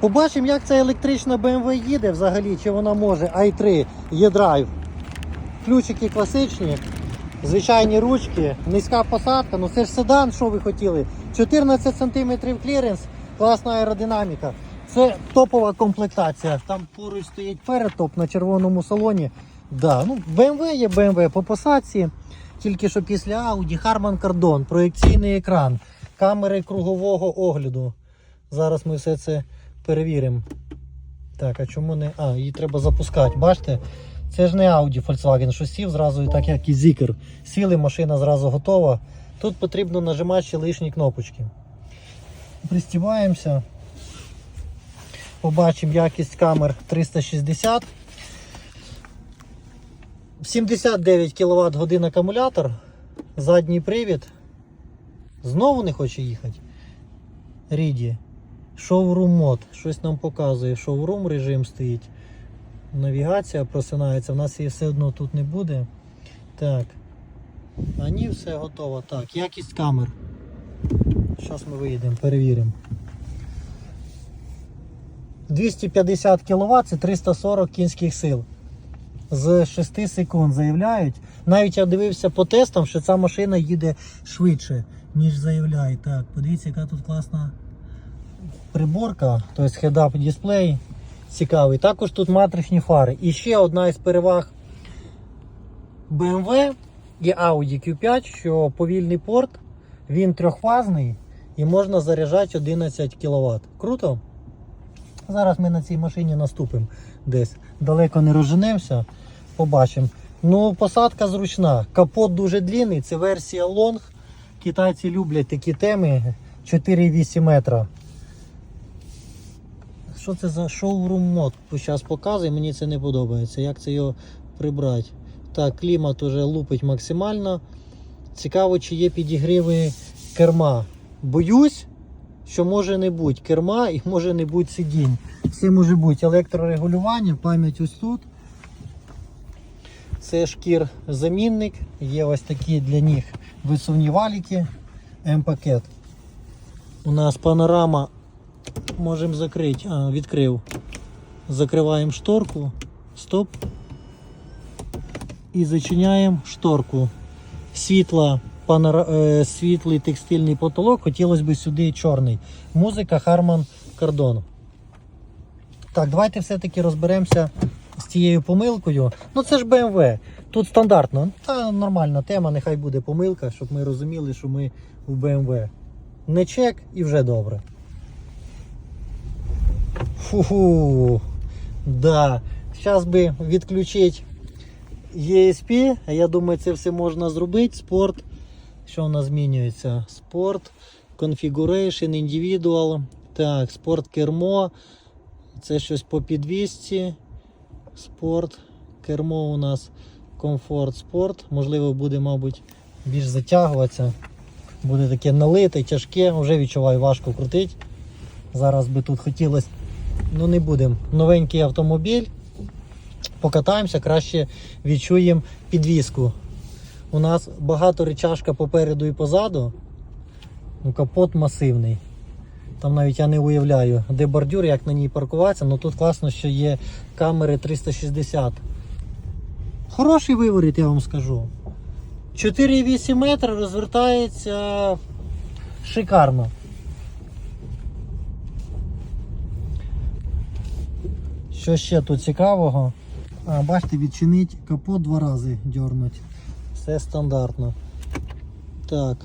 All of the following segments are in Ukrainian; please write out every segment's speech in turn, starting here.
Побачимо, як ця електрична BMW їде взагалі, чи вона може i3 e-Drive. Ключики класичні, звичайні ручки, низька посадка, ну це ж седан, що ви хотіли. 14 см кліренс, класна аеродинаміка. Це топова комплектація. Там поруч стоїть перетоп на червоному салоні. Да, ну, BMW є BMW по посадці. Тільки що після Audi Harman Kardon, проєкційний екран, камери кругового огляду. Зараз ми все це перевіримо. Так, а чому не. А, її треба запускати. Бачите? Це ж не Audi Volkswagen, що сів зразу, так як і Zikr. Сіли, машина зразу готова. Тут потрібно нажимати ще лишні кнопочки. Пристібаємося. Побачимо якість камер 360. 79 кВт годин акумулятор. Задній привід. Знову не хоче їхати. Ріді. Шоурум мод. Щось нам показує. Шоурум режим стоїть. Навігація просинається. У нас її все одно тут не буде. Так. А ні, все готово. Так, якість камер. Зараз ми виїдемо, перевіримо. 250 кВт це 340 кінських сил. З 6 секунд заявляють. Навіть я дивився по тестам, що ця машина їде швидше, ніж заявляють. Так, подивіться, яка тут класна приборка, тобто head-up дисплей цікавий. Також тут матричні фари. І ще одна із переваг BMW і Audi Q5, що повільний порт, він трьохфазний і можна заряджати 11 кВт. Круто? Зараз ми на цій машині наступимо десь. Далеко не розженемося, побачимо. Ну, посадка зручна. Капот дуже длинний, це версія Long. Китайці люблять такі теми 4,8 метра. Що це за шоурум мод? Зараз показує, мені це не подобається. Як це його прибрати? Так, клімат уже лупить максимально. Цікаво, чи є підігріви керма. Боюсь, що може не бути керма і може не бути сидінь. Все може бути електрорегулювання, пам'ять ось тут. Це шкір замінник, є ось такі для них висувні валіки, М-пакет. У нас панорама можемо закрити. А, відкрив. Закриваємо шторку. Стоп. І зачиняємо шторку. Світла, панора... е, світлий текстильний потолок. Хотілося б сюди чорний. Музика Harman Kardon. Так, давайте все-таки розберемося з цією помилкою. Ну це ж BMW. Тут стандартно. Та нормальна тема, нехай буде помилка, щоб ми розуміли, що ми в BMW. Не чек і вже добре. Фу. Да. Зараз би відключити ESP, я думаю, це все можна зробити. Спорт. Що у нас змінюється? Спорт, Configuration, Individual. Так, спорт кермо. Це щось по підвісці. Спорт. Кермо у нас комфорт спорт. Можливо, буде, мабуть, більш затягуватися. Буде таке налите, тяжке, вже відчуваю, важко крутити. Зараз би тут хотілося, ну не будемо. Новенький автомобіль. Покатаємося, краще відчуємо підвіску. У нас багато речашка попереду і позаду. Ну, Капот масивний. Там навіть я не уявляю, де бордюр, як на ній паркуватися, але тут класно, що є камери 360. Хороший виворіт, я вам скажу. 4,8 метра розвертається шикарно. Що ще тут цікавого? А, бачите, відчинить капот два рази дьорнуть. Все стандартно. Так.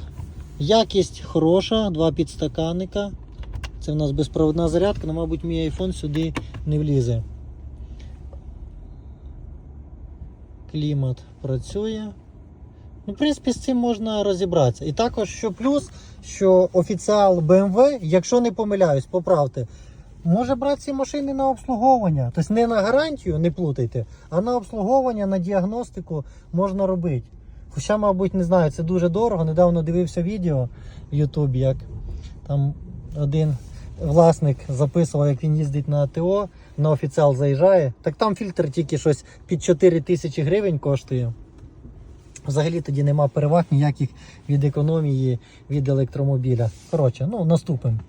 Якість хороша, два підстаканника. Це в нас безпроводна зарядка, але, мабуть, мій iPhone сюди не влізе. Клімат працює. Ну, в принципі, з цим можна розібратися. І також, що плюс, що офіціал BMW, якщо не помиляюсь, поправте, може брати ці машини на обслуговування. Тобто не на гарантію, не плутайте, а на обслуговування, на діагностику можна робити. Хоча, мабуть, не знаю, це дуже дорого. Недавно дивився відео в Ютубі, як там один власник записував, як він їздить на АТО, на офіціал заїжджає. Так там фільтр тільки щось під 4 тисячі гривень коштує. Взагалі тоді нема переваг ніяких від економії від електромобіля. Коротше, ну наступимо.